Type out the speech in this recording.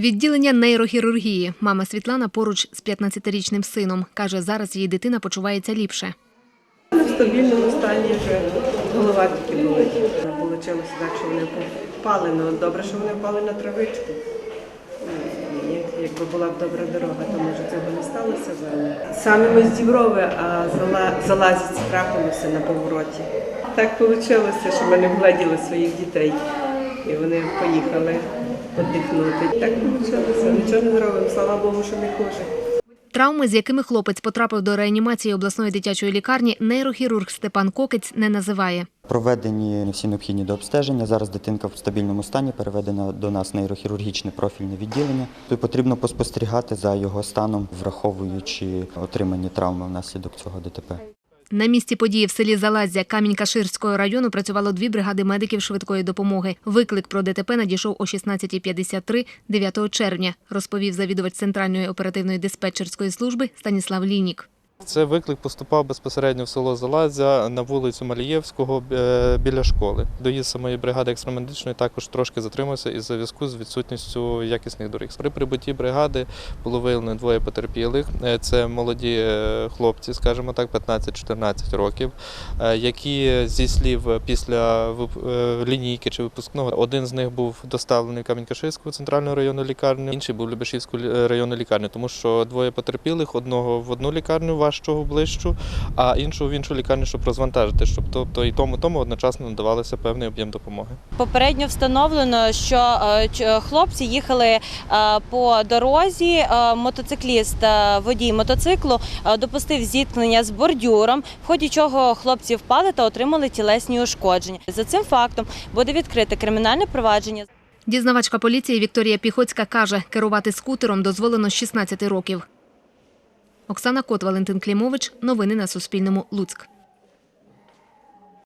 Відділення нейрохірургії. Мама Світлана поруч з 15-річним сином. Каже, зараз її дитина почувається ліпше. В стабільному стані вже голова тільки болить. Було чимось так, що вони впали. Ну, добре, що вони впали на травичку. Якби була б добра дорога, то може цього не сталося з. Саме ми з Діброви, а зала- залазять трапилося на повороті. Так вийшло, що ми не вгледіли своїх дітей. І вони поїхали віддихнути. Так вийшло, нічого не зробимо, слава Богу, що не хуже. Травми, з якими хлопець потрапив до реанімації обласної дитячої лікарні, нейрохірург Степан Кокець не називає. Проведені всі необхідні до обстеження. Зараз дитинка в стабільному стані переведена до нас нейрохірургічне профільне відділення. Тут потрібно поспостерігати за його станом, враховуючи отримані травми внаслідок цього ДТП. На місці події в селі Залаззя Камінь-Каширського району працювало дві бригади медиків швидкої допомоги. Виклик про ДТП надійшов о 16.53 9 червня, розповів завідувач Центральної оперативної диспетчерської служби Станіслав Лінік. Це виклик поступав безпосередньо в село Залазя на вулицю Малієвського е, біля школи. Доїзд самої бригади екстрамедичної також трошки затримався із зв'язку з відсутністю якісних доріг. При прибутті бригади було виявлено двоє потерпілих. Е, Це молоді е, хлопці, скажімо так, 15-14 років, які зі слів після лінійки чи випускного один з них був доставлений в Камінь-Каширську центральну районну лікарню, інший був в Любешівську районну лікарню, тому що двоє потерпілих, одного в одну лікарню важчого ближчу, а іншого в іншу лікарню, щоб розвантажити, щоб тобто і тому тому одночасно надавалося певний об'єм допомоги. Попередньо встановлено, що е, хлопці їхали е, по дорозі. е, Мотоцикліст, е, водій мотоциклу, е, допустив зіткнення з бордюром, в ході чого хлопці впали та отримали тілесні ушкодження. За цим фактом буде відкрите кримінальне провадження. Дізнавачка поліції Вікторія Піхоцька каже, керувати скутером дозволено з 16 років. Оксана Кот, Валентин Клімович. Новини на Суспільному. Луцьк.